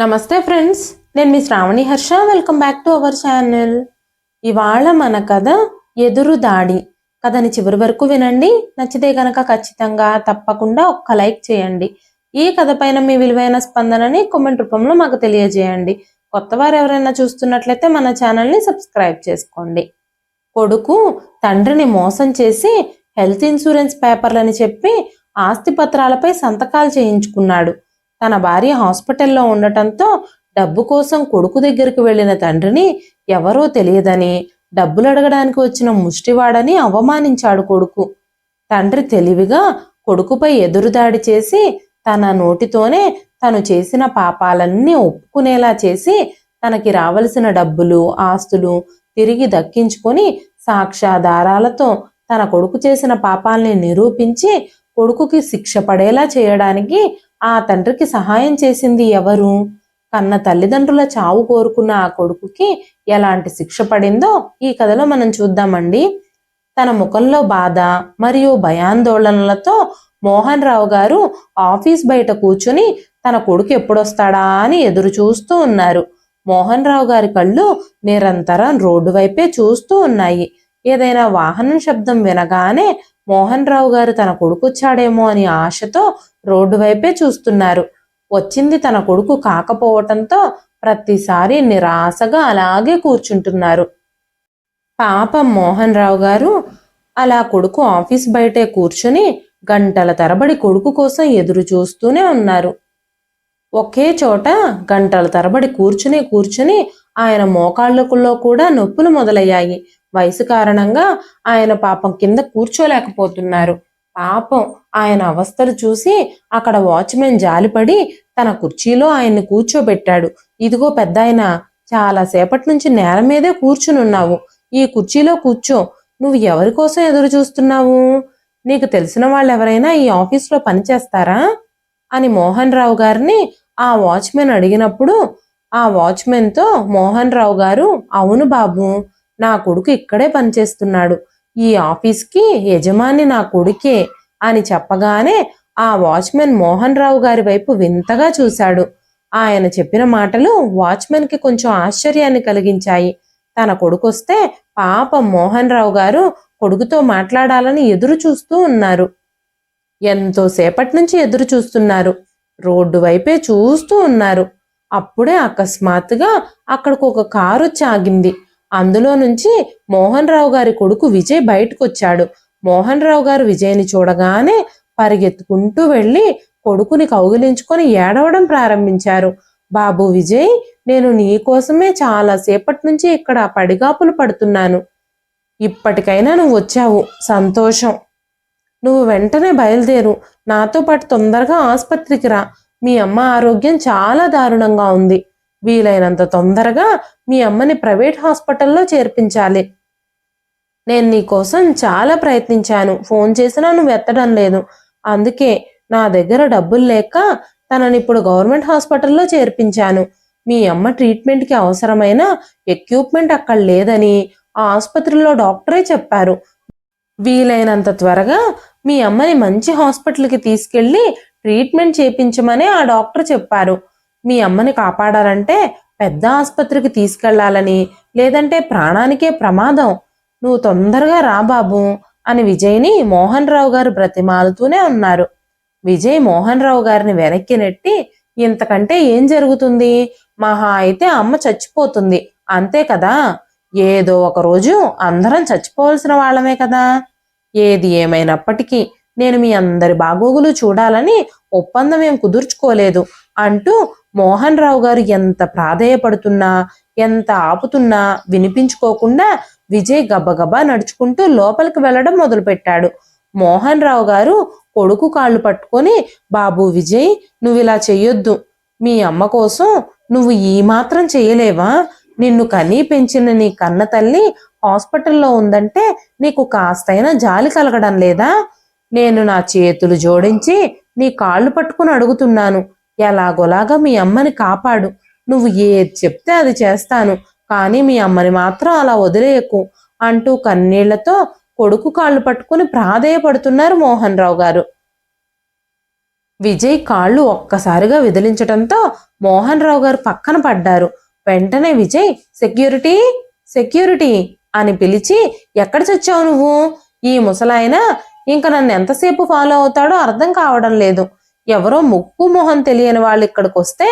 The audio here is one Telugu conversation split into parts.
నమస్తే ఫ్రెండ్స్ నేను మీ Shravani Harsha. Welcome back to our channel ఇవాళ మన కథ ఎదురు దాడి. కథని చివరి వరకు వినండి. నచ్చితే కనుక ఖచ్చితంగా తప్పకుండా ఒక్క లైక్ చేయండి. ఈ కథ పైన మీ విలువైన స్పందనని కామెంట్ రూపంలో మాకు తెలియజేయండి. కొత్త వారు ఎవరైనా చూస్తున్నట్లయితే మన ఛానల్ని సబ్స్క్రైబ్ చేసుకోండి. కొడుకు తండ్రిని మోసం చేసి హెల్త్ ఇన్సూరెన్స్ పేపర్లని చెప్పి ఆస్తి పత్రాలపై సంతకాలు చేయించుకున్నాడు. తన భార్య హాస్పిటల్లో ఉండటంతో డబ్బు కోసం కొడుకు దగ్గరికి వెళ్ళిన తండ్రిని ఎవరో తెలియదని డబ్బులు అడగడానికి వచ్చిన ముష్టివాడని అవమానించాడు కొడుకు. తండ్రి తెలివిగా కొడుకుపై ఎదురుదాడి చేసి తన నోటితోనే తను చేసిన పాపాలన్నీ ఒప్పుకునేలా చేసి తనకి రావలసిన డబ్బులు ఆస్తులు తిరిగి దక్కించుకొని సాక్ష్యాధారాలతో తన కొడుకు చేసిన పాపాల్ని నిరూపించి కొడుకుకి శిక్ష పడేలా చేయడానికి ఆ తండ్రికి సహాయం చేసింది ఎవరు? కన్న తల్లిదండ్రుల చావు కోరుకున్న ఆ కొడుకుకి ఎలాంటి శిక్ష పడిందో ఈ కథలో మనం చూద్దామండి. తన ముఖంలో బాధ మరియు భయాందోళనలతో మోహన్ రావు గారు ఆఫీస్ బయట కూర్చుని తన కొడుకు ఎప్పుడొస్తాడా అని ఎదురు చూస్తూ ఉన్నారు. మోహన్ రావు గారి కళ్ళు నిరంతరం రోడ్డు వైపే చూస్తూ ఉన్నాయి. ఏదైనా వాహనం శబ్దం వినగానే మోహన్ రావు గారు తన కొడుకొచ్చాడేమో అని ఆశతో రోడ్డు వైపే చూస్తున్నారు. వచ్చింది తన కొడుకు కాకపోవటంతో ప్రతిసారి నిరాశగా అలాగే కూర్చుంటున్నారు. పాపం మోహన్ రావు గారు అలా కొడుకు ఆఫీస్ బయటే కూర్చుని గంటల తరబడి కొడుకు కోసం ఎదురు చూస్తూనే ఉన్నారు. ఒకే చోట గంటల తరబడి కూర్చుని కూర్చుని ఆయన మోకాళ్ళకుల్లో కూడా నొప్పులు మొదలయ్యాయి. వయసు కారణంగా ఆయన పాపం కింద కూర్చోలేకపోతున్నారు. పాపం ఆయన అవస్థలు చూసి అక్కడ వాచ్మెన్ జాలిపడి తన కుర్చీలో ఆయన్ని కూర్చోబెట్టాడు. ఇదిగో పెద్దాయన చాలా సేపటి నుంచి నేల మీదే కూర్చునున్నావు. ఈ కుర్చీలో కూర్చో. నువ్వు ఎవరి కోసం ఎదురు చూస్తున్నావు? నీకు తెలిసిన వాళ్ళు ఎవరైనా ఈ ఆఫీస్లో పనిచేస్తారా అని మోహన్ రావు గారిని ఆ వాచ్మెన్ అడిగినప్పుడు ఆ వాచ్మెన్తో మోహన్ రావు గారు అవును బాబు నా కొడుకు ఇక్కడే పనిచేస్తున్నాడు. ఈ ఆఫీస్కి యజమాని నా కొడుకే అని చెప్పగానే ఆ వాచ్మెన్ మోహన్ రావు గారి వైపు వింతగా చూశాడు. ఆయన చెప్పిన మాటలు వాచ్మెన్కి కొంచెం ఆశ్చర్యాన్ని కలిగించాయి. తన కొడుకొస్తే పాపం మోహన్ రావు గారు కొడుకుతో మాట్లాడాలని ఎదురు చూస్తూ ఉన్నారు. ఎంతో సేపటి నుంచి ఎదురు చూస్తున్నారు. రోడ్డు వైపే చూస్తూ ఉన్నారు. అప్పుడే అకస్మాత్తుగా అక్కడికి ఒక కారు వచ్చి ఆగింది అందులో నుంచి మోహన్ రావు గారి కొడుకు విజయ్ బయటకొచ్చాడు. మోహన్ రావు గారు విజయ్ని చూడగానే పరిగెత్తుకుంటూ వెళ్ళి కొడుకుని కౌగిలించుకొని ఏడవడం ప్రారంభించారు. బాబు విజయ్ నేను నీ కోసమే చాలా సేపటి నుంచి ఇక్కడ పడిగాపులు పడుతున్నాను. ఇప్పటికైనా నువ్వు వచ్చావు. సంతోషం. నువ్వు వెంటనే బయలుదేరు. నాతో పాటు తొందరగా ఆసుపత్రికి రా. మీ అమ్మ ఆరోగ్యం చాలా దారుణంగా ఉంది. వీలైనంత తొందరగా మీ అమ్మని ప్రైవేట్ హాస్పిటల్లో చేర్పించాలి. నేను నీ కోసం చాలా ప్రయత్నించాను. ఫోన్ చేసినా నువ్వు ఎత్తడం లేదు. అందుకే నా దగ్గర డబ్బులు లేక తనని ఇప్పుడు గవర్నమెంట్ హాస్పిటల్లో చేర్పించాను. మీ అమ్మ ట్రీట్మెంట్కి అవసరమైన ఎక్విప్మెంట్ అక్కడ లేదని ఆ ఆసుపత్రిలో డాక్టరే చెప్పారు. వీలైనంత త్వరగా మీ అమ్మని మంచి హాస్పిటల్కి తీసుకెళ్ళి ట్రీట్మెంట్ చేయించమని ఆ డాక్టర్ చెప్పారు. మీ అమ్మని కాపాడాలంటే పెద్ద ఆసుపత్రికి తీసుకెళ్ళాలని లేదంటే ప్రాణానికే ప్రమాదం. నువ్వు తొందరగా రా బాబు అని విజయ్ని మోహన్ రావు గారు బ్రతిమాలుతూనే ఉన్నారు. విజయ్ మోహన్ రావు గారిని వెనక్కి నెట్టి ఇంతకంటే ఏం జరుగుతుంది? మహా అయితే అమ్మ చచ్చిపోతుంది. అంతే కదా? ఏదో ఒక రోజు అందరం చచ్చిపోవలసిన వాళ్ళమే కదా? ఏది ఏమైనప్పటికీ నేను మీ అందరి బాగోగులు చూడాలని ఒప్పందం ఏం కుదుర్చుకోలేదు అంటూ మోహన్ రావు గారు ఎంత ప్రాధేయపడుతున్నా ఎంత ఆపుతున్నా వినిపించుకోకుండా విజయ్ గబగబా నడుచుకుంటూ లోపలికి వెళ్ళడం మొదలుపెట్టాడు. మోహన్ రావు గారు కొడుకు కాళ్ళు పట్టుకొని బాబు విజయ్ నువ్వు ఇలా చెయ్యొద్దు. మీ అమ్మ కోసం నువ్వు ఈ మాత్రం చేయలేవా నిన్ను కనీ పెంచిన నీ కన్న తల్లి హాస్పిటల్లో ఉందంటే నీకు కాస్తైనా జాలి కలగడం లేదా? నేను నా చేతులు జోడించి నీ కాళ్ళు పట్టుకుని అడుగుతున్నాను. ఎలాగోలాగా మీ అమ్మని కాపాడు. నువ్వు ఏది చెప్తే అది చేస్తాను. కానీ మీ అమ్మని మాత్రం అలా వదిలేయకు అంటూ కన్నీళ్ళతో కొడుకు కాళ్ళు పట్టుకుని ప్రాధేయపడుతున్నారు మోహన్ రావు గారు. విజయ్ కాళ్ళు ఒక్కసారిగా విదిలించడంతో మోహన్ రావు గారు పక్కన పడ్డారు. వెంటనే విజయ్ సెక్యూరిటీ? సెక్యూరిటీ? అని పిలిచి ఎక్కడ చచ్చావు నువ్వు? ఈ ముసలాయన ఇంక నన్ను ఎంతసేపు ఫాలో అవుతాడో అర్థం కావడం లేదు. ఎవరో ముక్కు మొహం తెలియని వాళ్ళు ఇక్కడికి వస్తే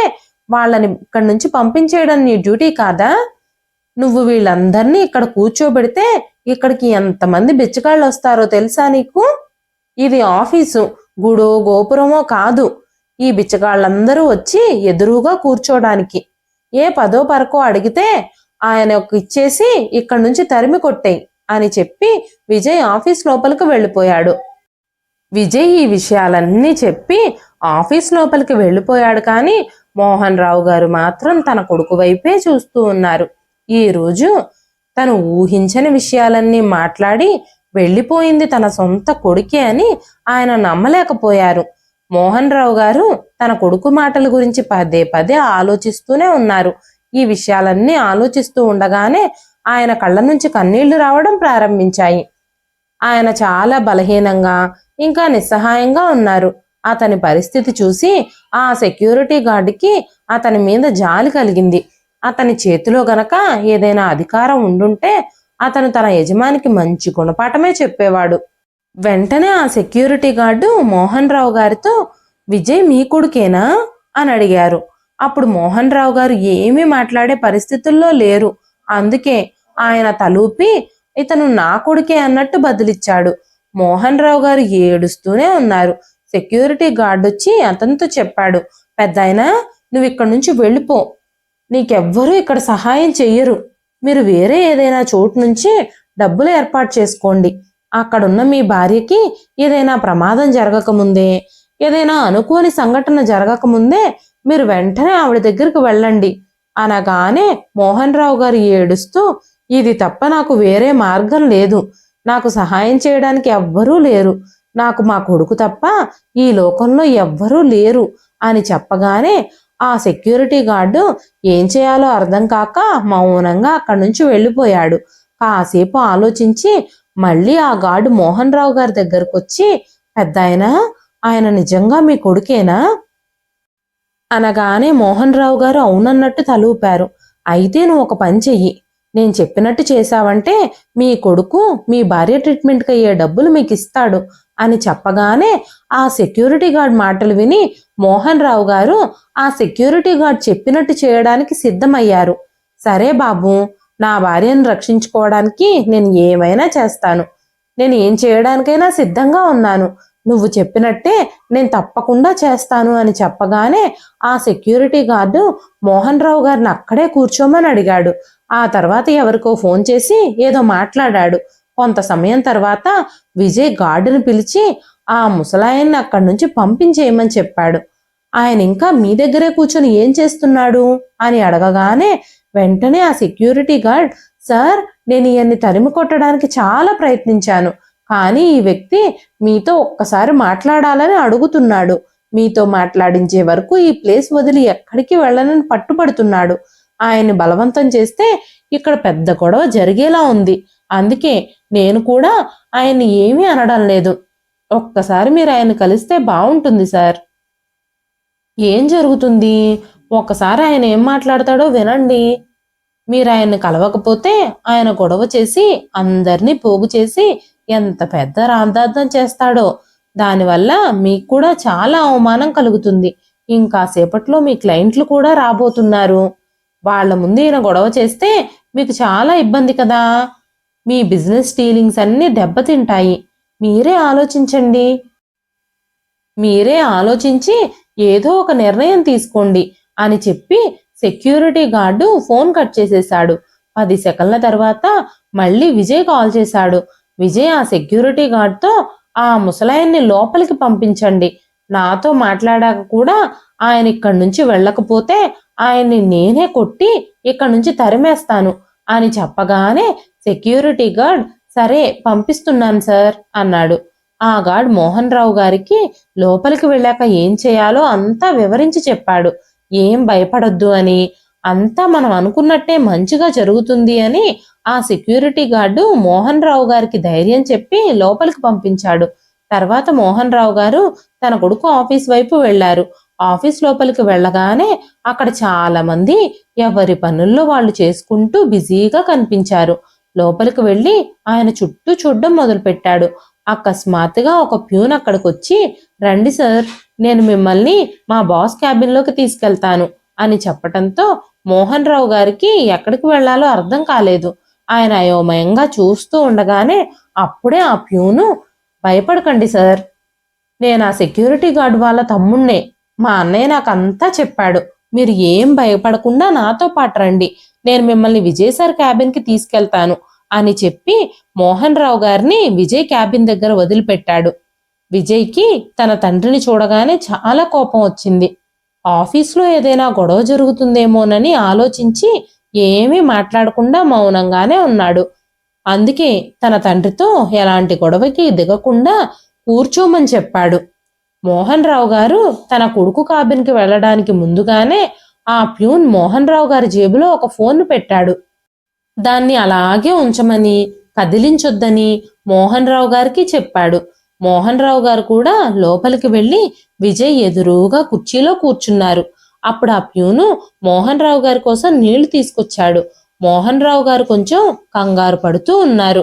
వాళ్ళని ఇక్కడి నుంచి పంపించేయడం నీ డ్యూటీ కాదా? నువ్వు వీళ్ళందరినీ ఇక్కడ కూర్చోబెడితే ఇక్కడికి ఎంతమంది బిచ్చగాళ్ళు వస్తారో తెలుసా నీకు? ఇది ఆఫీసు. గుడో గోపురమో కాదు. ఈ బిచ్చగాళ్ళందరూ వచ్చి ఎదురుగా కూర్చోడానికి. ఏ పదో పరకో అడిగితే ఆయన ఒక ఇచ్చేసి ఇక్కడి నుంచి తరిమి కొట్టేయి అని చెప్పి విజయ్ ఆఫీస్ లోపలికి వెళ్ళిపోయాడు. విజయ్ ఈ విషయాలన్నీ చెప్పి ఆఫీస్ లోపలికి వెళ్ళిపోయాడు కానీ మోహన్ రావు గారు మాత్రం తన కొడుకు వైపే చూస్తూ ఉన్నారు. ఈ రోజు తను ఊహించని విషయాలన్నీ మాట్లాడి వెళ్ళిపోయింది తన సొంత కొడుకే అని ఆయన నమ్మలేకపోయారు. మోహన్ రావు గారు తన కొడుకు మాటల గురించి పదే పదే ఆలోచిస్తూనే ఉన్నారు. ఈ విషయాలన్నీ ఆలోచిస్తూ ఉండగానే ఆయన కళ్ళ నుంచి కన్నీళ్ళు రావడం ప్రారంభించాయి. ఆయన చాలా బలహీనంగా ఇంకా నిస్సహాయంగా ఉన్నారు. అతని పరిస్థితి చూసి ఆ సెక్యూరిటీ గార్డుకి అతని మీద జాలి కలిగింది. అతని చేతిలో గనక ఏదైనా అధికారం ఉండుంటే అతను తన యజమానికి మంచి గుణపాఠమే చెప్పేవాడు. వెంటనే ఆ సెక్యూరిటీ గార్డు మోహన్ రావు గారితో విజయ్ మీ కొడుకేనా? అని అడిగారు. అప్పుడు మోహన్ రావు గారు ఏమీ మాట్లాడే పరిస్థితుల్లో లేరు. అందుకే ఆయన తలూపి ఇతను నా కొడుకే అన్నట్టు బదులిచ్చాడు. మోహన్ రావు గారు ఏడుస్తూనే ఉన్నారు. సెక్యూరిటీ గార్డ్ వచ్చి అతనితో చెప్పాడు. పెద్దాయన నువ్వు ఇక్కడి నుంచి వెళ్ళిపో. నీకెవ్వరూ ఇక్కడ సహాయం చెయ్యరు. మీరు వేరే ఏదైనా చోటు నుంచి డబ్బులు ఏర్పాటు చేసుకోండి. అక్కడున్న మీ భార్యకి ఏదైనా ప్రమాదం జరగకముందే ఏదైనా అనుకోని సంఘటన జరగకముందే మీరు వెంటనే ఆవిడ దగ్గరికి వెళ్ళండి. అనగానే మోహన్ రావు గారు ఏడుస్తూ ఇది తప్ప నాకు వేరే మార్గం లేదు. నాకు సహాయం చేయడానికి ఎవ్వరూ లేరు. నాకు మా కొడుకు తప్ప ఈ లోకంలో ఎవ్వరూ లేరు అని చెప్పగానే ఆ సెక్యూరిటీ గార్డు ఏం చేయాలో అర్థం కాక మౌనంగా అక్కడి నుంచి వెళ్ళిపోయాడు. కాసేపు ఆలోచించి మళ్ళీ ఆ గార్డు మోహన్ రావు గారి దగ్గరకు వచ్చి పెద్ద ఆయన నిజంగా మీ కొడుకేనా? అనగానే మోహన్ రావు గారు అవునన్నట్టు తలూపారు. అయితే నువ్వు ఒక పని చెయ్యి. నేను చెప్పినట్టు చేశావంటే మీ కొడుకు మీ భార్య ట్రీట్మెంట్కి అయ్యే డబ్బులు మీకు ఇస్తాడు అని చెప్పగానే ఆ సెక్యూరిటీ గార్డ్ మాటలు విని మోహన్ రావు గారు ఆ సెక్యూరిటీ గార్డ్ చెప్పినట్టు చేయడానికి సిద్ధమయ్యారు. సరే బాబు నా భార్యను రక్షించుకోవడానికి నేను ఏమైనా చేస్తాను. నేను ఏం చేయడానికైనా సిద్ధంగా ఉన్నాను. నువ్వు చెప్పినట్టే నేను తప్పకుండా చేస్తాను అని చెప్పగానే ఆ సెక్యూరిటీ గార్డు మోహన్ రావు గారిని అక్కడే కూర్చోమని అడిగాడు. ఆ తర్వాత ఎవరికో ఫోన్ చేసి ఏదో మాట్లాడాడు. కొంత సమయం తర్వాత విజయ్ గార్డును పిలిచి ఆ ముసలాయన్ని అక్కడి నుంచి పంపించేయమని చెప్పాడు. ఆయన ఇంకా మీ దగ్గరే కూర్చొని ఏం చేస్తున్నాడు? అని అడగగానే వెంటనే ఆ సెక్యూరిటీ గార్డ్ సార్ నేను ఈయన్ని తరిమి కొట్టడానికి చాలా ప్రయత్నించాను. కానీ ఈ వ్యక్తి మీతో ఒక్కసారి మాట్లాడాలని అడుగుతున్నాడు. మీతో మాట్లాడించే వరకు ఈ ప్లేస్ వదిలి ఎక్కడికి వెళ్ళనని పట్టుబడుతున్నాడు. ఆయన్ని బలవంతం చేస్తే ఇక్కడ పెద్ద గొడవ జరిగేలా ఉంది. అందుకే నేను కూడా ఆయన్ని ఏమీ అనడం లేదు. ఒక్కసారి మీరు ఆయన కలిస్తే బాగుంటుంది సార్. ఏం జరుగుతుంది? ఒక్కసారి ఆయన ఏం మాట్లాడతాడో వినండి. మీరు ఆయన్ని కలవకపోతే ఆయన గొడవ చేసి అందరినీ పోగు చేసి ఎంత పెద్ద రాద్ధార్థం చేస్తాడో. దానివల్ల మీకు కూడా చాలా అవమానం కలుగుతుంది. ఇంకా సేపట్లో మీ క్లయింట్లు కూడా రాబోతున్నారు. వాళ్ళ ముందు ఈయన గొడవ చేస్తే మీకు చాలా ఇబ్బంది కదా. మీ బిజినెస్ డీలింగ్స్ అన్నీ దెబ్బతింటాయి. మీరే ఆలోచించండి. మీరే ఆలోచించి ఏదో ఒక నిర్ణయం తీసుకోండి అని చెప్పి సెక్యూరిటీ గార్డు ఫోన్ కట్ చేసేశాడు. పది సెకండ్ల తర్వాత మళ్ళీ విజయ్ కాల్ చేశాడు. విజయ్ ఆ సెక్యూరిటీ గార్డ్తో ఆ ముసలాయన్ని లోపలికి పంపించండి. నాతో మాట్లాడాక కూడా ఆయన ఇక్కడి నుంచి వెళ్ళకపోతే ఆయన్ని నేనే కొట్టి ఇక్కడి నుంచి తరిమేస్తాను అని చెప్పగానే సెక్యూరిటీ గార్డ్ సరే పంపిస్తున్నాను సార్ అన్నాడు. ఆ గార్డ్ మోహన్ రావు గారికి లోపలికి వెళ్ళాక ఏం చేయాలో అంతా వివరించి చెప్పాడు. ఏం భయపడొద్దు అని అంతా మనం అనుకున్నట్టే మంచిగా జరుగుతుంది అని ఆ సెక్యూరిటీ గార్డు మోహన్ రావు గారికి ధైర్యం చెప్పి లోపలికి పంపించాడు. తర్వాత మోహన్ రావు గారు తన కొడుకు ఆఫీస్ వైపు వెళ్ళారు ఆఫీస్ లోపలికి వెళ్ళగానే అక్కడ చాలా మంది ఎవరి పనుల్లో వాళ్ళు చేసుకుంటూ బిజీగా కనిపించారు. లోపలికి వెళ్ళి ఆయన చుట్టూ చూడడం మొదలుపెట్టాడు. అకస్మాత్తుగా ఒక ప్యూన్ అక్కడికి వచ్చి రండి సార్ నేను మిమ్మల్ని మా బాస్ క్యాబిన్లోకి తీసుకెళ్తాను అని చెప్పటంతో మోహన్ రావు గారికి ఎక్కడికి వెళ్ళాలో అర్థం కాలేదు. ఆయన అయోమయంగా చూస్తూ ఉండగానే అప్పుడే ఆ ప్యూను భయపడకండి సార్ నేను ఆ సెక్యూరిటీ గార్డ్ వాళ్ళ తమ్ముణ్ణే మా అన్నయ్య నాకు అంతా చెప్పాడు. మీరు ఏం భయపడకుండా నాతో పాటు రండి. నేను మిమ్మల్ని విజయ్ సార్ క్యాబిన్కి తీసుకెళ్తాను అని చెప్పి మోహన్ రావు గారిని విజయ్ క్యాబిన్ దగ్గర వదిలిపెట్టాడు. విజయ్కి తన తండ్రిని చూడగానే చాలా కోపం వచ్చింది. ఆఫీస్లో ఏదైనా గొడవ జరుగుతుందేమోనని ఆలోచించి ఏమీ మాట్లాడకుండా మౌనంగానే ఉన్నాడు. అందుకే తన తండ్రితో ఎలాంటి గొడవకి దిగకుండా కూర్చోమని చెప్పాడు. మోహన్ రావు గారు తన కొడుకు కాబిన్కి వెళ్ళడానికి ముందుగానే ఆ ప్యూన్ మోహన్ రావు గారి జేబులో ఒక ఫోన్ పెట్టాడు. దాన్ని అలాగే ఉంచమని కదిలించొద్దని మోహన్ రావు గారికి చెప్పాడు. మోహన్ రావు గారు కూడా లోపలికి వెళ్ళి విజయ్ ఎదురుగా కుర్చీలో కూర్చున్నారు. అప్పుడు ఆ ప్యూను మోహన్ రావు గారి కోసం నీళ్ళు తీసుకొచ్చాడు. మోహన్ రావు గారు కొంచెం కంగారు పడుతూ ఉన్నారు.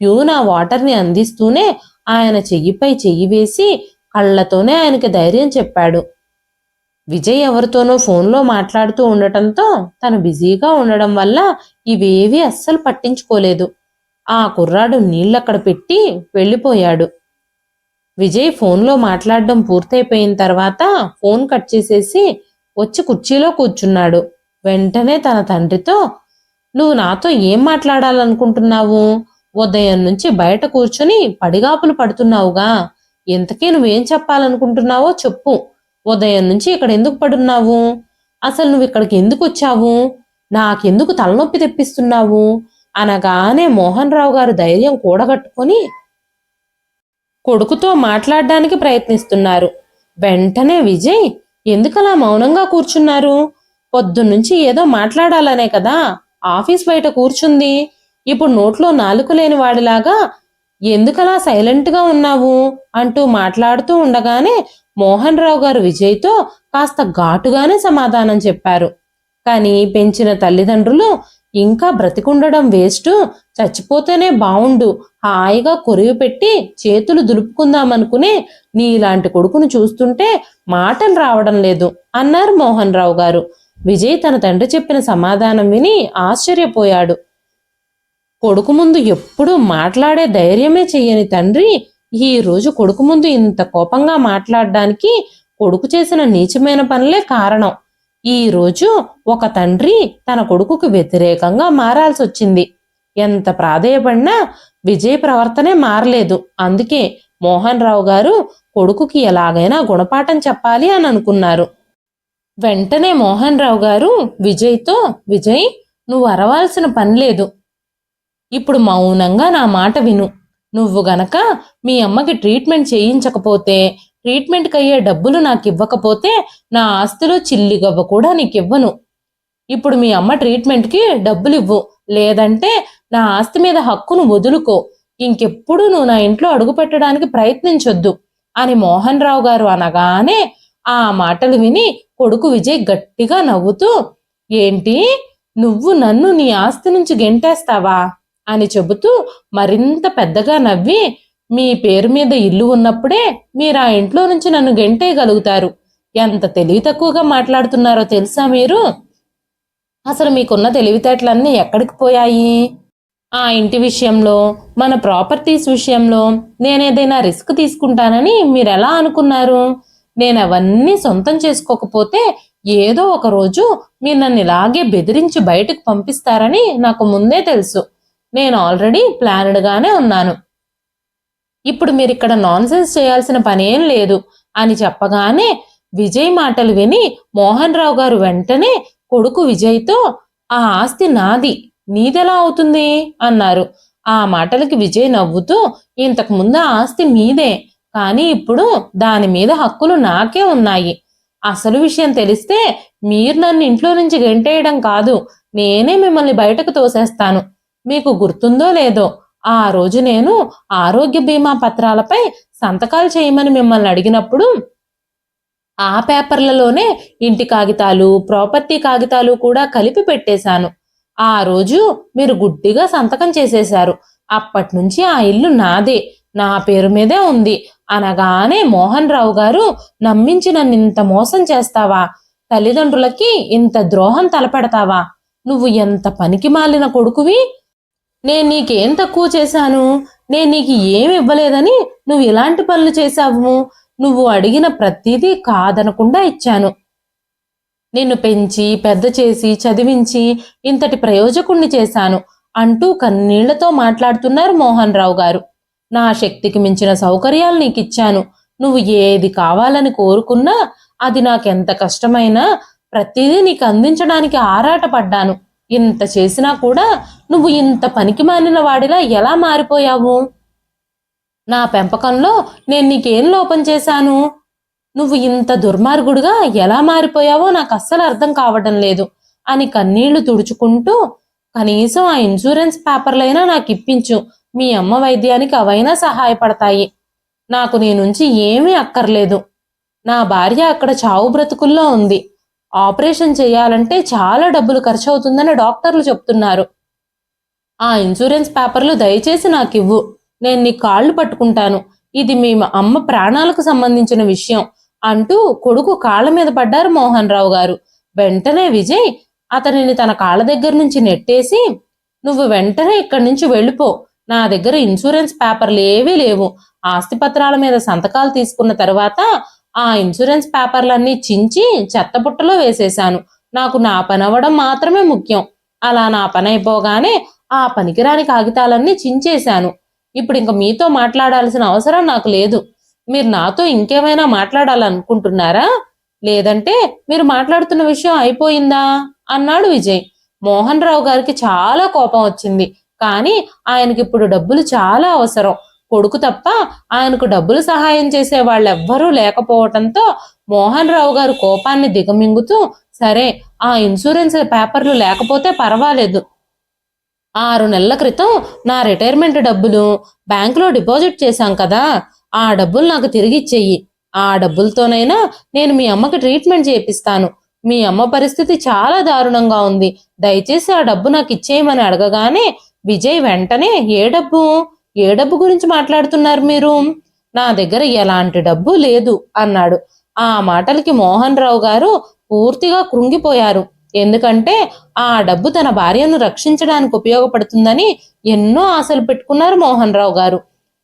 ప్యూన్ ఆ వాటర్ని అందిస్తూనే ఆయన చెయ్యిపై చెయ్యి వేసి కళ్ళతోనే ఆయనకి ధైర్యం చెప్పాడు. విజయ్ ఎవరితోనో ఫోన్లో మాట్లాడుతూ ఉండటంతో తను బిజీగా ఉండడం వల్ల ఇవేవీ అస్సలు పట్టించుకోలేదు. ఆ కుర్రాడు నీళ్ళక్కడ పెట్టి వెళ్ళిపోయాడు. విజయ్ ఫోన్లో మాట్లాడడం పూర్తయిపోయిన తర్వాత ఫోన్ కట్ చేసేసి వచ్చి కుర్చీలో కూర్చున్నాడు. వెంటనే తన తండ్రితో నువ్వు నాతో ఏం మాట్లాడాలనుకుంటున్నావు? ఉదయం నుంచి బయట కూర్చుని పడిగాపులు పడుతున్నావుగా. ఇంతకీ నువ్వేం చెప్పాలనుకుంటున్నావో చెప్పు. ఉదయం నుంచి ఇక్కడ ఎందుకు పడున్నావు? అసలు నువ్వు ఇక్కడికి ఎందుకు వచ్చావు? నాకెందుకు తలనొప్పి తెప్పిస్తున్నావు? అనగానే మోహన్ రావు గారు ధైర్యం కూడగట్టుకొని కొడుకుతో మాట్లాడడానికి ప్రయత్నిస్తున్నారు. వెంటనే విజయ్ ఎందుకలా మౌనంగా కూర్చున్నారు? పొద్దున్నుంచి ఏదో మాట్లాడాలనే కదా. ఆఫీస్ బయట కూర్చుంది. ఇప్పుడు నోట్లో నాలుక లేని వాడిలాగా ఎందుకలా సైలెంట్గా ఉన్నావు? అంటూ మాట్లాడుతూ ఉండగానే మోహన్ రావు గారు విజయ్తో కాస్త ఘాటుగానే సమాధానం చెప్పారు. కానీ పెంచిన తల్లిదండ్రులు ఇంకా బ్రతికుండడం వేస్ట్ చచ్చిపోతేనే బావుండు హాయిగా కొరివి పెట్టి చేతులు దులుపుకుందామనుకునే నీలాంటి కొడుకును చూస్తుంటే మాటలు రావడం లేదు అన్నారు మోహన్ రావు గారు. విజయ్ తన తండ్రి చెప్పిన సమాధానం విని ఆశ్చర్యపోయాడు. కొడుకు ముందు ఎప్పుడూ మాట్లాడే ధైర్యమే చెయ్యని తండ్రి ఈ రోజు కొడుకు ముందు ఇంత కోపంగా మాట్లాడడానికి కొడుకు చేసిన నీచమైన పనులే కారణం. ఈ రోజు ఒక తండ్రి తన కొడుకుకు వ్యతిరేకంగా మారాల్సి వచ్చింది ఎంత ప్రాధేయపడినా విజయ్ ప్రవర్తనే మారలేదు. అందుకే మోహన్ రావు గారు కొడుకుకి ఎలాగైనా గుణపాఠం చెప్పాలి అని అనుకున్నారు. వెంటనే మోహన్ రావు గారు విజయ్తో విజయ్ నువ్వు అరవాల్సిన పని లేదు. ఇప్పుడు మౌనంగా నా మాట విను. నువ్వు గనక మీ అమ్మకి ట్రీట్మెంట్ చేయించకపోతే ట్రీట్మెంట్కి అయ్యే డబ్బులు నాకు ఇవ్వకపోతే నా ఆస్తిలో చిల్లిగవ్వ కూడా నీకు ఇవ్వను ఇప్పుడు మీ అమ్మ ట్రీట్మెంట్కి డబ్బులు ఇవ్వు లేదంటే నా ఆస్తి మీద హక్కును వదులుకో. ఇంకెప్పుడు నువ్వు నా ఇంట్లో అడుగు పెట్టడానికి ప్రయత్నించొద్దు అని మోహన్ రావు గారు అనగానే ఆ మాటలు విని కొడుకు విజయ్ గట్టిగా నవ్వుతూ ఏంటి? నువ్వు నన్ను నీ ఆస్తి నుంచి గెంటేస్తావా? అని చెబుతూ మరింత పెద్దగా నవ్వి మీ పేరు మీద ఇల్లు ఉన్నప్పుడే మీరు ఆ ఇంట్లో నుంచి నన్ను గెంటేయగలుగుతారు. ఎంత తెలివి తక్కువగా మాట్లాడుతున్నారో తెలుసా మీరు? అసలు మీకున్న తెలివితేటలన్నీ ఎక్కడికి పోయాయి? ఆ ఇంటి విషయంలో మన ప్రాపర్టీస్ విషయంలో నేనేదైనా రిస్క్ తీసుకుంటానని మీరు ఎలా అనుకున్నారు? నేను అవన్నీ సొంతం చేసుకోకపోతే ఏదో ఒక రోజు మీరు నన్ను ఇలాగే బెదిరించి బయటకు పంపిస్తారని నాకు ముందే తెలుసు. నేను ఆల్రెడీ ప్లాన్డ్గానే ఉన్నాను. ఇప్పుడు మీరు ఇక్కడ నాన్సెన్స్ చేయాల్సిన పనేం లేదు అని చెప్పగానే విజయ్ మాటలు విని మోహన్ రావు గారు వెంటనే కొడుకు విజయ్తో ఆ ఆస్తి నాది నీదెలా అవుతుంది? అన్నారు. ఆ మాటలకి విజయ్ నవ్వుతూ ఇంతకు ముందు ఆ ఆస్తి మీదే కానీ ఇప్పుడు దాని మీద హక్కులు నాకే ఉన్నాయి. అసలు విషయం తెలిస్తే మీరు నన్ను ఇంట్లో నుంచి గెంటేయడం కాదు నేనే మిమ్మల్ని బయటకు తోసేస్తాను. మీకు గుర్తుందో లేదో ఆ రోజు నేను ఆరోగ్య బీమా పత్రాలపై సంతకాలు చేయమని మిమ్మల్ని అడిగినప్పుడు ఆ పేపర్లలోనే ఇంటి కాగితాలు ప్రాపర్టీ కాగితాలు కూడా కలిపి పెట్టేశాను. ఆ రోజు మీరు గుడ్డిగా సంతకం చేసేశారు. అప్పటి నుంచి ఆ ఇల్లు నాదే నా పేరు మీదే ఉంది. అనగానే మోహన్ రావు గారు నమ్మించి నన్ను ఇంత మోసం చేస్తావా? తల్లిదండ్రులకి ఇంత ద్రోహం తలపెడతావా? నువ్వు ఎంత పనికి మాలిన కొడుకువి? నేను నీకేం తక్కువ చేశాను? నేను నీకు ఏమి ఇవ్వలేదని నువ్వు ఇలాంటి పనులు చేశావు. నువ్వు అడిగిన ప్రతిదీ కాదనకుండా ఇచ్చాను. నిన్ను పెంచి పెద్ద చేసి చదివించి ఇంతటి ప్రయోజకుణ్ణి చేశాను అంటూ కన్నీళ్ళతో మాట్లాడుతున్నారు మోహన్ రావు గారు. నా శక్తికి మించిన సౌకర్యాలు నీకు ఇచ్చాను నువ్వు ఏది కావాలని కోరుకున్నా అది నాకెంత కష్టమైనా ప్రతిదీ నీకు అందించడానికి ఆరాటపడ్డాను. ఇంత చేసినా కూడా నువ్వు ఇంత పనికి మానిన వాడిలా ఎలా మారిపోయావు? నా పెంపకంలో నేను నీకేం లోపం చేశాను? నువ్వు ఇంత దుర్మార్గుడుగా ఎలా మారిపోయావో నాకు అస్సలు అర్థం కావడం లేదు. అని కన్నీళ్ళు తుడుచుకుంటూ కనీసం ఆ ఇన్సూరెన్స్ పేపర్లైనా నాకు ఇప్పించు. మీ అమ్మ వైద్యానికి అవైనా సహాయపడతాయి. నాకు నీ నుంచి ఏమీ అక్కర్లేదు. నా భార్య అక్కడ చావు బ్రతుకుల్లో ఉంది. ఆపరేషన్ చేయాలంటే చాలా డబ్బులు ఖర్చు అవుతుందని డాక్టర్లు చెప్తున్నారు. ఆ ఇన్సూరెన్స్ పేపర్లు దయచేసి నాకు ఇవ్వు నేను నీ కాళ్ళు పట్టుకుంటాను. ఇది మీ అమ్మ ప్రాణాలకు సంబంధించిన విషయం అంటూ కొడుకు కాళ్ళ మీద పడ్డారు మోహన్ రావు గారు. వెంటనే విజయ్ అతనిని తన కాళ్ళ దగ్గర నుంచి నెట్టేసి నువ్వు వెంటనే ఇక్కడి నుంచి వెళ్ళిపో. నా దగ్గర ఇన్సూరెన్స్ పేపర్లు ఏవీ లేవు. ఆస్తి పత్రాల మీద సంతకాలు తీసుకున్న తర్వాత ఆ ఇన్సూరెన్స్ పేపర్లన్నీ చించి చెత్తబుట్టలో వేసేశాను. నాకు నా పని అవ్వడం మాత్రమే ముఖ్యం. అలా నా పని అయిపోగానే ఆ పనికిరాని కాగితాలన్నీ చించేశాను. ఇప్పుడు ఇంక మీతో మాట్లాడాల్సిన అవసరం నాకు లేదు. మీరు నాతో ఇంకేమైనా మాట్లాడాలనుకుంటున్నారా? లేదంటే మీరు మాట్లాడుతున్న విషయం అయిపోయిందా? అన్నాడు విజయ్. మోహన్ రావు గారికి చాలా కోపం వచ్చింది. కానీ ఆయనకి ఇప్పుడు డబ్బులు చాలా అవసరం. కొడుకు తప్ప ఆయనకు డబ్బులు సహాయం చేసే వాళ్ళెవ్వరూ లేకపోవటంతో మోహన్ రావు గారు కోపాన్ని దిగమింగుతూ సరే ఆ ఇన్సూరెన్స్ పేపర్లు లేకపోతే పర్వాలేదు. ఆరు నెలల క్రితం నా రిటైర్మెంట్ డబ్బులు బ్యాంకులో డిపాజిట్ చేశాం కదా ఆ డబ్బులు నాకు తిరిగి ఇచ్చేయి ఆ డబ్బులతోనైనా నేను మీ అమ్మకి ట్రీట్మెంట్ చేపిస్తాను. మీ అమ్మ పరిస్థితి చాలా దారుణంగా ఉంది. దయచేసి ఆ డబ్బు నాకు ఇచ్చేయమని అడగగానే విజయ్ వెంటనే ఏ డబ్బు? ఏ డబ్బు గురించి మాట్లాడుతున్నారు మీరు? నా దగ్గర ఎలాంటి డబ్బు లేదు అన్నాడు. ఆ మాటలకి మోహన్ రావు గారు పూర్తిగా కృంగిపోయారు. ఎందుకంటే ఆ డబ్బు తన భార్యను రక్షించడానికి ఉపయోగపడుతుందని ఎన్నో ఆశలు పెట్టుకున్నారు మోహన్ రావు గారు.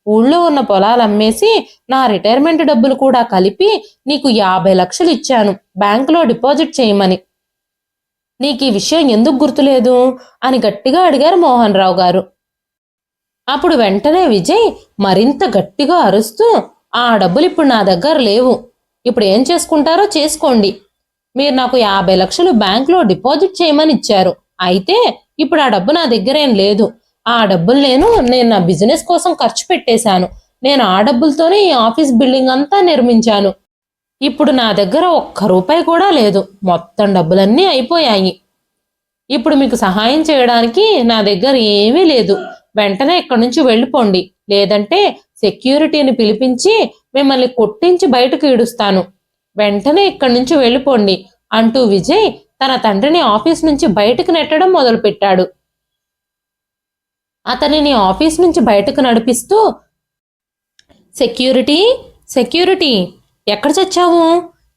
ఊళ్ళో ఉన్న పొలాలు అమ్మేసి నా రిటైర్మెంట్ డబ్బులు కూడా కలిపి నీకు యాభై లక్షలు ఇచ్చాను. బ్యాంకులో డిపాజిట్ చేయమని. నీకు ఈ విషయం ఎందుకు గుర్తులేదు? అని గట్టిగా అడిగారు మోహన్ రావు గారు. అప్పుడు వెంటనే విజయ్ మరింత గట్టిగా అరుస్తూ ఆ డబ్బులు ఇప్పుడు నా దగ్గర లేవు. ఇప్పుడు ఏం చేసుకుంటారో చేసుకోండి. మీరు నాకు యాభై లక్షలు బ్యాంకులో డిపాజిట్ చేయమని ఇచ్చారు. అయితే ఇప్పుడు ఆ డబ్బు నా దగ్గర ఏం లేదు. ఆ డబ్బులు నేను నేను నా బిజినెస్ కోసం ఖర్చు పెట్టేశాను. నేను ఆ డబ్బులతోనే ఈ ఆఫీస్ బిల్డింగ్ అంతా నిర్మించాను. ఇప్పుడు నా దగ్గర ఒక్క రూపాయి కూడా లేదు. మొత్తం డబ్బులన్నీ అయిపోయాయి. ఇప్పుడు మీకు సహాయం చేయడానికి నా దగ్గర ఏమీ లేదు. వెంటనే ఇక్కడి నుంచి వెళ్ళిపోండి. లేదంటే సెక్యూరిటీని పిలిపించి మిమ్మల్ని కొట్టించి బయటకు ఈడుస్తాను. వెంటనే ఇక్కడి నుంచి వెళ్ళిపోండి అంటూ విజయ్ తన తండ్రిని ఆఫీస్ నుంచి బయటకు నెట్టడం మొదలుపెట్టాడు. అతనిని ఆఫీస్ నుంచి బయటకు నడిపిస్తూ సెక్యూరిటీ సెక్యూరిటీ ఎక్కడ చచ్చావు?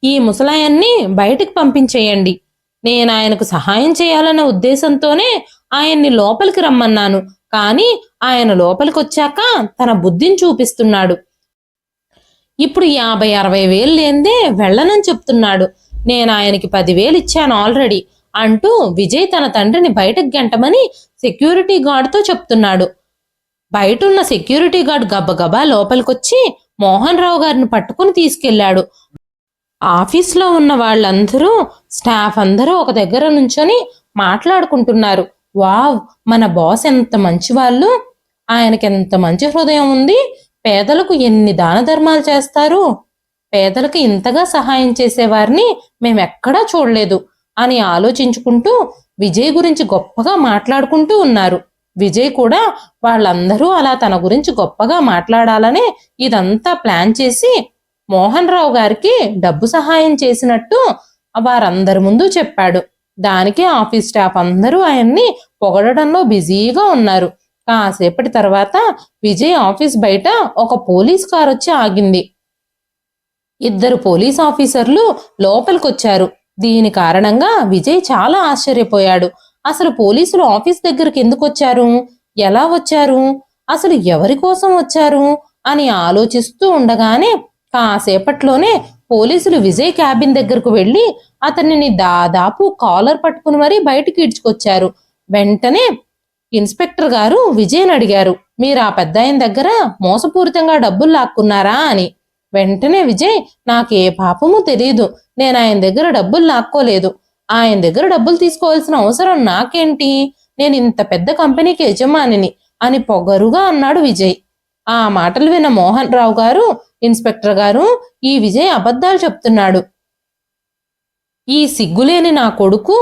ఈ ముసలాయన్ని బయటకు పంపించేయండి. నేను ఆయనకు సహాయం చేయాలన్న ఉద్దేశంతోనే ఆయన్ని లోపలికి రమ్మన్నాను. కానీ ఆయన లోపలికి వచ్చాక తన బుద్ధిని చూపిస్తున్నాడు. ఇప్పుడు యాభై అరవై వేలు లేందే వెళ్ళనని చెప్తున్నాడు. నేను ఆయనకి పదివేలు ఇచ్చాను ఆల్రెడీ అంటూ విజయ్ తన తండ్రిని బయటకు గెంటమని సెక్యూరిటీ గార్డ్తో చెప్తున్నాడు. బయటున్న సెక్యూరిటీ గార్డ్ గబగబా లోపలికొచ్చి మోహన్ రావు గారిని పట్టుకుని తీసుకెళ్ళాడు ఆఫీస్లో ఉన్న వాళ్ళందరూ స్టాఫ్ అందరూ ఒక దగ్గర నుంచొని మాట్లాడుకుంటున్నారు. వావ్ మన బాస్ ఎంత మంచి వాళ్ళు ఆయనకి ఎంత మంచి హృదయం ఉంది పేదలకు ఎన్ని దాన ధర్మాలు చేస్తారు పేదలకు ఇంతగా సహాయం చేసేవారిని మేమెక్కడా చూడలేదు అని ఆలోచించుకుంటూ విజయ్ గురించి గొప్పగా మాట్లాడుకుంటూ ఉన్నారు. విజయ్ కూడా వాళ్ళందరూ అలా తన గురించి గొప్పగా మాట్లాడాలని ఇదంతా ప్లాన్ చేసి మోహన్ రావు గారికి డబ్బు సహాయం చేసినట్టు వారందరి ముందు చెప్పాడు. దానికి ఆఫీస్ స్టాఫ్ అందరూ ఆయన్ని పొగడడంలో బిజీగా ఉన్నారు. కాసేపటి తర్వాత విజయ్ ఆఫీస్ బయట ఒక పోలీస్ కార్ వచ్చి ఆగింది. ఇద్దరు పోలీస్ ఆఫీసర్లు లోపలికొచ్చారు. దీని కారణంగా విజయ్ చాలా ఆశ్చర్యపోయాడు. అసలు పోలీసులు ఆఫీస్ దగ్గరికి ఎందుకు వచ్చారు? ఎలా వచ్చారు? అసలు ఎవరి కోసం వచ్చారు? అని ఆలోచిస్తూ ఉండగానే కాసేపట్లోనే పోలీసులు విజయ్ క్యాబిన్ దగ్గరకు వెళ్ళి అతనిని దాదాపు కాలర్ పట్టుకుని మరీ బయటికి ఈడ్చుకొచ్చారు. వెంటనే ఇన్స్పెక్టర్ గారు విజయ్ని అడిగారు మీరు ఆ పెద్ద దగ్గర మోసపూరితంగా డబ్బులు లాక్కున్నారా? అని. వెంటనే విజయ్ నాకే పాపము తెలియదు నేను ఆయన దగ్గర డబ్బులు లాక్కోలేదు. ఆయన దగ్గర డబ్బులు తీసుకోవాల్సిన అవసరం నాకేంటి? నేను ఇంత పెద్ద కంపెనీకి యజమానిని అని పొగరుగా అన్నాడు విజయ్. ఆ మాటలు విన్న మోహన్ రావు గారు ఇన్స్పెక్టర్ గారు ఈ విజయ్ అబద్ధాలు చెప్తున్నాడు. ఈ సిగ్గులేని నా కొడుకు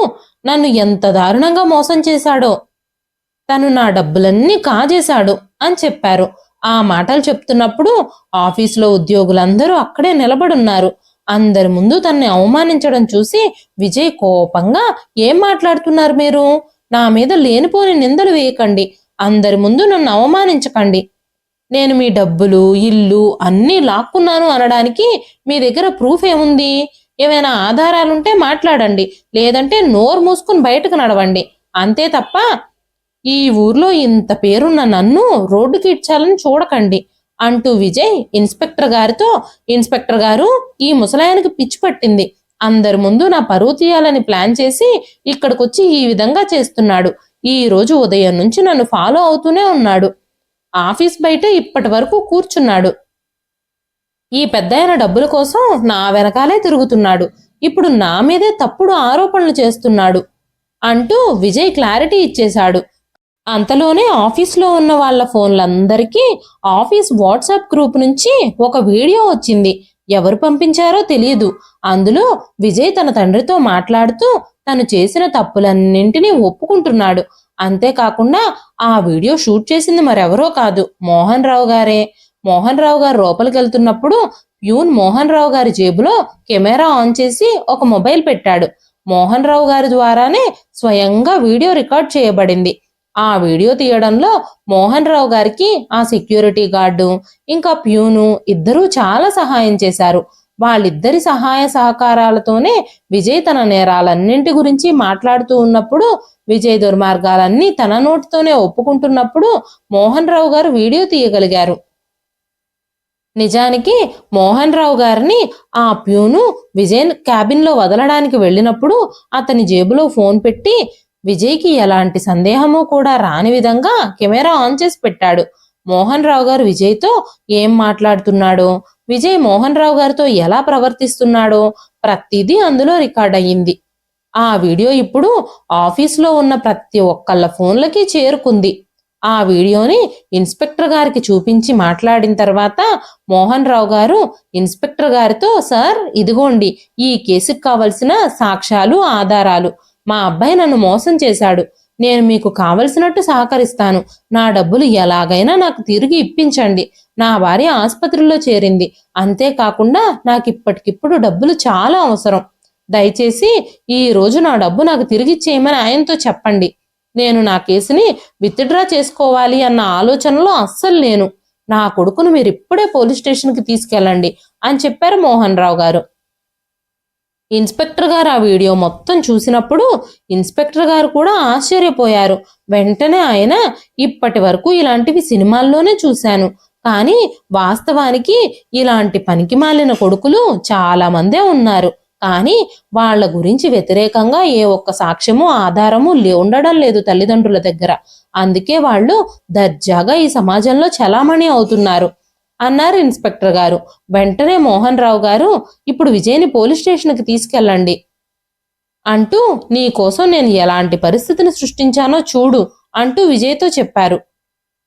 నన్ను ఎంత దారుణంగా మోసం చేశాడో తను నా డబ్బులన్నీ కాజేశాడు అని చెప్పారు. ఆ మాటలు చెప్తున్నప్పుడు ఆఫీసులో ఉద్యోగులందరూ అక్కడే నిలబడున్నారు. అందరి ముందు తన్ని అవమానించడం చూసి విజయ్ కోపంగా ఏం మాట్లాడుతున్నారు మీరు? నా మీద లేనిపోని నిందలు వేయకండి. అందరి ముందు నన్ను అవమానించకండి. నేను మీ డబ్బులు ఇల్లు అన్నీ లాక్కున్నాను అనడానికి మీ దగ్గర ప్రూఫ్ ఏముంది? ఏమైనా ఆధారాలుంటే మాట్లాడండి. లేదంటే నోరు మూసుకుని బయటకు నడవండి. అంతే తప్ప ఈ ఊర్లో ఇంత పేరున్న నన్ను రోడ్డుకి ఇడ్చాలని చూడకండి. అంటూ విజయ్ ఇన్స్పెక్టర్ గారితో ఇన్స్పెక్టర్ గారు ఈ ముసలాయనకి పిచ్చి పట్టింది. అందరి ముందు నా పరువు తీయాలని ప్లాన్ చేసి ఇక్కడికొచ్చి ఈ విధంగా చేస్తున్నాడు. ఈ రోజు ఉదయం నుంచి నన్ను ఫాలో అవుతూనే ఉన్నాడు. ఆఫీస్ బయట ఇప్పటి వరకు కూర్చున్నాడు. ఈ పెద్దాయన డబ్బుల కోసం నా వెనకాలే తిరుగుతున్నాడు. ఇప్పుడు నా మీదే తప్పుడు ఆరోపణలు చేస్తున్నాడు అంటూ విజయ్ క్లారిటీ ఇచ్చేశాడు. అంతలోనే ఆఫీస్లో ఉన్న వాళ్ళ ఫోన్లందరికీ ఆఫీస్ వాట్సాప్ గ్రూప్ నుంచి ఒక వీడియో వచ్చింది. ఎవరు పంపించారో తెలియదు అందులో విజయ్ తన తండ్రితో మాట్లాడుతూ తను చేసిన తప్పులన్నింటినీ ఒప్పుకుంటున్నాడు. అంతేకాకుండా ఆ వీడియో షూట్ చేసింది మరెవరో కాదు మోహన్ రావు గారే. మోహన్ రావు గారు లోపలికి వెళ్తున్నప్పుడు ప్యూన్ మోహన్ రావు గారి జేబులో కెమెరా ఆన్ చేసి ఒక మొబైల్ పెట్టాడు. మోహన్ రావు గారి ద్వారానే స్వయంగా వీడియో రికార్డ్ చేయబడింది. ఆ వీడియో తీయడంలో మోహన్ రావు గారికి ఆ సెక్యూరిటీ గార్డు ఇంకా ప్యూను ఇద్దరూ చాలా సహాయం చేశారు. వాళ్ళిద్దరి సహాయ సహకారాలతోనే విజయ్ తన నేరాలన్నింటి గురించి మాట్లాడుతూ ఉన్నప్పుడు విజయ్ దుర్మార్గాలన్నీ తన నోటితోనే ఒప్పుకుంటున్నప్పుడు మోహన్ రావు గారు వీడియో తీయగలిగారు. నిజానికి మోహన్ రావు గారిని ఆ ప్యూను విజయ్ క్యాబిన్లో వదలడానికి వెళ్ళినప్పుడు అతని జేబులో ఫోన్ పెట్టి విజయ్కి ఎలాంటి సందేహము కూడా రాని విధంగా కెమెరా ఆన్ చేసి పెట్టాడు. మోహన్ రావు గారు విజయ్తో ఏం మాట్లాడుతున్నాడో? విజయ్ మోహన్ రావు గారితో ఎలా ప్రవర్తిస్తున్నాడో ప్రతిదీ అందులో రికార్డ్ అయ్యింది. ఆ వీడియో ఇప్పుడు ఆఫీస్లో ఉన్న ప్రతి ఒక్కళ్ళ ఫోన్లకి చేరుకుంది. ఆ వీడియోని ఇన్స్పెక్టర్ గారికి చూపించి మాట్లాడిన తర్వాత మోహన్ రావు గారు ఇన్స్పెక్టర్ గారితో సార్ ఇదిగోండి ఈ కేసుకు కావలసిన సాక్ష్యాలు ఆధారాలు. మా అబ్బాయి నన్ను మోసం చేశాడు. నేను మీకు కావలసినట్టు సహకరిస్తాను. నా డబ్బులు ఎలాగైనా నాకు తిరిగి ఇప్పించండి. నా భార్య ఆసుపత్రిలో చేరింది. అంతేకాకుండా నాకు ఇప్పటికిప్పుడు డబ్బులు చాలా అవసరం. దయచేసి ఈ రోజు నా డబ్బు నాకు తిరిగి ఇచ్చేయమని ఆయనతో చెప్పండి. నేను నా కేసుని విత్డ్రా చేసుకోవాలి అన్న ఆలోచనలో అస్సలు లేను. నా కొడుకును మీరు ఇప్పుడే పోలీస్ స్టేషన్కి తీసుకెళ్ళండి అని చెప్పారు మోహన్ రావు గారు. ఇన్స్పెక్టర్ గారు ఆ వీడియో మొత్తం చూసినప్పుడు ఇన్స్పెక్టర్ గారు కూడా ఆశ్చర్యపోయారు. వెంటనే ఆయన ఇప్పటి వరకు ఇలాంటివి సినిమాల్లోనే చూశాను. కానీ వాస్తవానికి ఇలాంటి పనికి మాలిన కొడుకులు చాలా మందే ఉన్నారు. కానీ వాళ్ళ గురించి వ్యతిరేకంగా ఏ ఒక్క సాక్ష్యము ఆధారము లే- ఉండడం లేదు తల్లిదండ్రుల దగ్గర. అందుకే వాళ్ళు దర్జాగా ఈ సమాజంలో చలామణి అవుతున్నారు అన్నారు ఇన్స్పెక్టర్ గారు. వెంటనే మోహన్ రావు గారు ఇప్పుడు విజయ్ని పోలీస్ స్టేషన్కి తీసుకెళ్ళండి. అంటూ నీ కోసం నేను ఎలాంటి పరిస్థితిని సృష్టించానో చూడు అంటూ విజయ్తో చెప్పారు.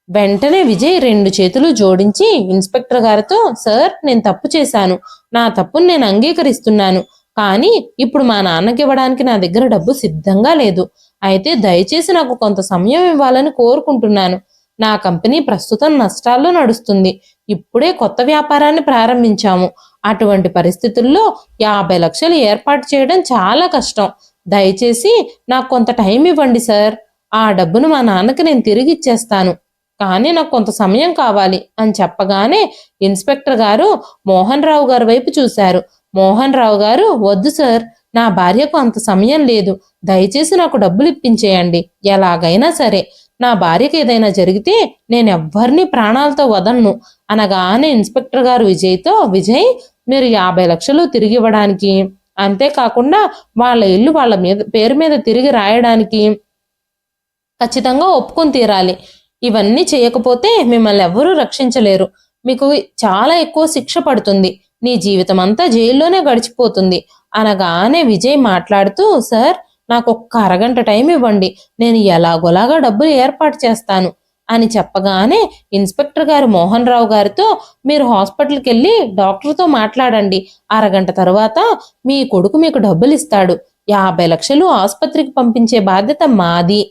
వెంటనే విజయ్ రెండు చేతులు జోడించి ఇన్స్పెక్టర్ గారితో సార్ నేను తప్పు చేశాను. నా తప్పును నేను అంగీకరిస్తున్నాను. కానీ ఇప్పుడు మా నాన్నకి ఇవ్వడానికి నా దగ్గర డబ్బు సిద్ధంగా లేదు. అయితే దయచేసి నాకు కొంత సమయం ఇవ్వాలని కోరుకుంటున్నాను. నా కంపెనీ ప్రస్తుతం నష్టాల్లో నడుస్తుంది. ఇప్పుడే కొత్త వ్యాపారాన్ని ప్రారంభించాము. అటువంటి పరిస్థితుల్లో యాభై లక్షలు ఏర్పాటు చేయడం చాలా కష్టం. దయచేసి నాకు కొంత టైం ఇవ్వండి సార్. ఆ డబ్బును మా నాన్నకి నేను తిరిగి ఇచ్చేస్తాను. కానీ నాకు కొంత సమయం కావాలి అని చెప్పగానే ఇన్స్పెక్టర్ గారు మోహన్ రావు గారి వైపు చూశారు. మోహన్ రావు గారు వద్దు సార్ నా భార్యకు అంత సమయం లేదు. దయచేసి నాకు డబ్బులు ఇప్పించేయండి. ఎలాగైనా సరే నా భార్యకి ఏదైనా జరిగితే నేను ఎవ్వరిని ప్రాణాలతో వదలను. అనగానే ఇన్స్పెక్టర్ గారు విజయ్తో విజయ్ మీరు యాభై లక్షలు తిరిగి ఇవ్వడానికి అంతేకాకుండా వాళ్ళ ఇల్లు వాళ్ళ మీద పేరు మీద తిరిగి రాయడానికి ఖచ్చితంగా ఒప్పుకొని తీరాలి. ఇవన్నీ చేయకపోతే మిమ్మల్ని ఎవ్వరూ రక్షించలేరు. మీకు చాలా ఎక్కువ శిక్ష పడుతుంది. నీ జీవితం అంతా జైల్లోనే గడిచిపోతుంది. అనగానే విజయ్ మాట్లాడుతూ సార్ నాకు ఒక్క అరగంట టైం ఇవ్వండి. నేను ఎలాగోలాగా డబ్బులు ఏర్పాటు చేస్తాను. అని చెప్పగానే ఇన్స్పెక్టర్ గారు మోహన్ రావు గారితో మీరు హాస్పిటల్కి వెళ్ళి డాక్టర్తో మాట్లాడండి. అరగంట తర్వాత మీ కొడుకు మీకు డబ్బులు ఇస్తాడు యాభై లక్షలు ఆసుపత్రికి పంపించే బాధ్యత మాది.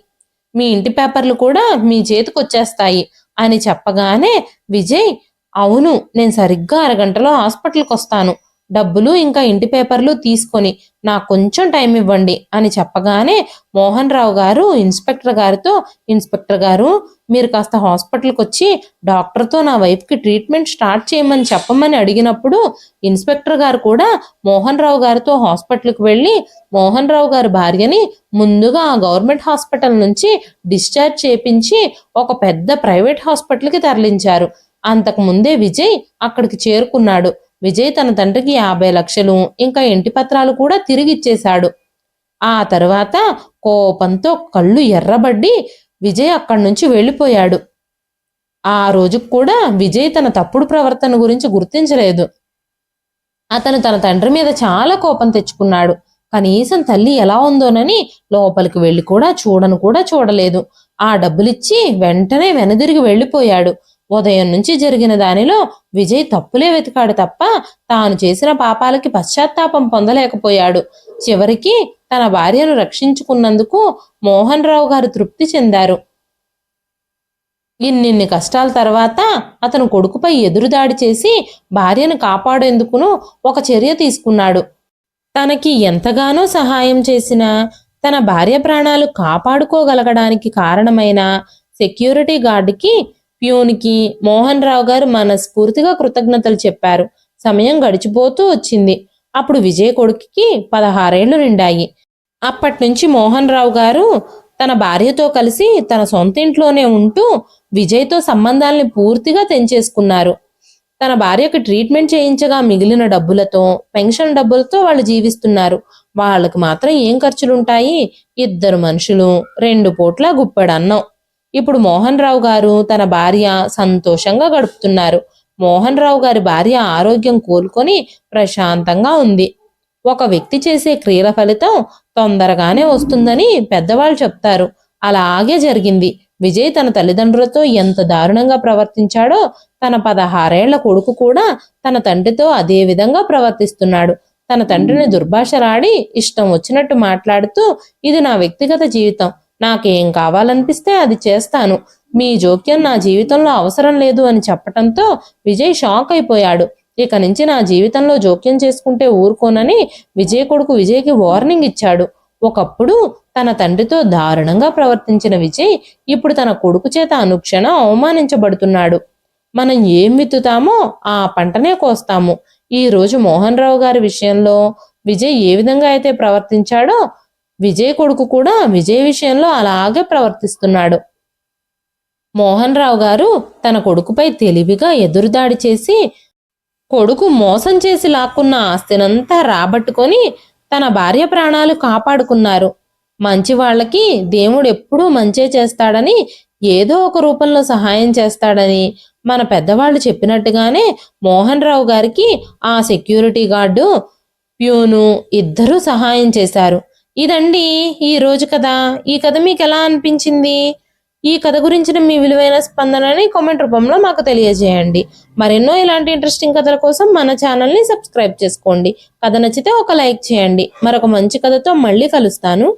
మీ ఇంటి పేపర్లు కూడా మీ చేతికి వచ్చేస్తాయి అని చెప్పగానే విజయ్ అవును నేను సరిగ్గా అరగంటలో హాస్పిటల్కి వస్తాను డబ్బులు ఇంకా ఇంటి పేపర్లు తీసుకొని నాకు కొంచెం టైం ఇవ్వండి అని చెప్పగానే మోహన్ రావు గారు ఇన్స్పెక్టర్ గారితో ఇన్స్పెక్టర్ గారు మీరు కాస్త హాస్పిటల్కి వచ్చి డాక్టర్తో నా వైఫ్కి ట్రీట్మెంట్ స్టార్ట్ చేయమని చెప్పమని అడిగినప్పుడు ఇన్స్పెక్టర్ గారు కూడా మోహన్ రావు గారితో హాస్పిటల్కి వెళ్ళి మోహన్ రావు గారి భార్యని ముందుగా ఆ గవర్నమెంట్ హాస్పిటల్ నుంచి డిశ్చార్జ్ చేపించి ఒక పెద్ద ప్రైవేట్ హాస్పిటల్కి తరలించారు. అంతకు ముందే విజయ్ అక్కడికి చేరుకున్నాడు. విజయ్ తన తండ్రికి యాభై లక్షలు ఇంకా ఇంటి పత్రాలు కూడా తిరిగి ఇచ్చేశాడు ఆ తర్వాత కోపంతో కళ్ళు ఎర్రబడ్డి విజయ్ అక్కడి నుంచి వెళ్ళిపోయాడు. ఆ రోజుకు కూడా విజయ్ తన తప్పుడు ప్రవర్తన గురించి గుర్తించలేదు. అతను తన తండ్రి మీద చాలా కోపం తెచ్చుకున్నాడు. కనీసం తల్లి ఎలా ఉందోనని లోపలికి వెళ్ళి కూడా చూడను కూడా చూడలేదు. ఆ డబ్బులిచ్చి వెంటనే వెనుదిరిగి వెళ్ళిపోయాడు. ఉదయం నుంచి జరిగిన దానిలో విజయ్ తప్పులే వెతికాడు తప్ప తాను చేసిన పాపాలకి పశ్చాత్తాపం పొందలేకపోయాడు. చివరికి తన భార్యను రక్షించుకున్నందుకు మోహన్ రావు గారు తృప్తి చెందారు. ఇన్నిన్ని కష్టాల తర్వాత అతను కొడుకుపై ఎదురుదాడి చేసి భార్యను కాపాడేందుకును ఒక చర్య తీసుకున్నాడు. తనకి ఎంతగానో సహాయం చేసిన తన భార్య ప్రాణాలు కాపాడుకోగలగడానికి కారణమైన సెక్యూరిటీ గార్డుకి ప్యూన్కి మోహన్ రావు గారు మనస్ఫూర్తిగా కృతజ్ఞతలు చెప్పారు. సమయం గడిచిపోతూ వచ్చింది. అప్పుడు విజయ్ కొడుకుకి పదహారేళ్ళు నిండాయి. అప్పటి నుంచి మోహన్ రావు గారు తన భార్యతో కలిసి తన సొంత ఇంట్లోనే ఉంటూ విజయ్తో సంబంధాల్ని పూర్తిగా తెంచేసుకున్నారు. తన భార్యకు ట్రీట్మెంట్ చేయించగా మిగిలిన డబ్బులతో పెన్షన్ డబ్బులతో వాళ్ళు జీవిస్తున్నారు. వాళ్ళకి మాత్రం ఏం ఖర్చులుంటాయి? ఇద్దరు మనుషులు రెండు పూట్ల గుప్పెడన్నం. ఇప్పుడు మోహన్ రావు గారు తన భార్య సంతోషంగా గడుపుతున్నారు. మోహన్ రావు గారి భార్య ఆరోగ్యం కోలుకొని ప్రశాంతంగా ఉంది. ఒక వ్యక్తి చేసే క్రియల ఫలితం తొందరగానే వస్తుందని పెద్దవాళ్ళు చెప్తారు. అలాగే జరిగింది. విజయ్ తన తల్లిదండ్రులతో ఎంత దారుణంగా ప్రవర్తించాడో తన పదహారేళ్ళ కొడుకు కూడా తన తండ్రితో అదే విధంగా ప్రవర్తిస్తున్నాడు. తన తండ్రిని దుర్భాషలాడి ఇష్టం వచ్చినట్టు మాట్లాడుతూ ఇది నా వ్యక్తిగత జీవితం. నాకేం కావాలనిపిస్తే అది చేస్తాను. మీ జోక్యం నా జీవితంలో అవసరం లేదు అని చెప్పటంతో విజయ్ షాక్ అయిపోయాడు. ఇక నుంచి నా జీవితంలో జోక్యం చేసుకుంటే ఊరుకోనని విజయ్ కొడుకు విజయ్కి వార్నింగ్ ఇచ్చాడు. ఒకప్పుడు తన తండ్రితో దారుణంగా ప్రవర్తించిన విజయ్ ఇప్పుడు తన కొడుకు చేత అనుక్షణం అవమానించబడుతున్నాడు. మనం ఏం విత్తుతామో ఆ పంటనే కోస్తాము. ఈ రోజు మోహన్ రావు గారి విషయంలో విజయ్ ఏ విధంగా అయితే ప్రవర్తించాడో విజయ్ కొడుకు కూడా విజయ్ విషయంలో అలాగే ప్రవర్తిస్తున్నాడు. మోహన్ రావు గారు తన కొడుకుపై తెలివిగా ఎదురుదాడి చేసి కొడుకు మోసం చేసి లాక్కున్న ఆస్తినంతా రాబట్టుకొని తన భార్య ప్రాణాలు కాపాడుకున్నారు. మంచి వాళ్ళకి దేవుడు ఎప్పుడూ మంచే చేస్తాడని ఏదో ఒక రూపంలో సహాయం చేస్తాడని మన పెద్దవాళ్ళు చెప్పినట్టుగానే మోహన్ రావు గారికి ఆ సెక్యూరిటీ గార్డు ప్యూను ఇద్దరూ సహాయం చేశారు. ఇదండి ఈ రోజు కథ. ఈ కథ మీకు ఎలా అనిపించింది? ఈ కథ గురించిన మీ విలువైన స్పందనని కామెంట్ రూపంలో మాకు తెలియజేయండి. మరెన్నో ఇలాంటి ఇంట్రెస్టింగ్ కథల కోసం మన ఛానల్ని సబ్స్క్రైబ్ చేసుకోండి. కథ నచ్చితే ఒక లైక్ చేయండి. మరొక మంచి కథతో మళ్ళీ కలుస్తాను.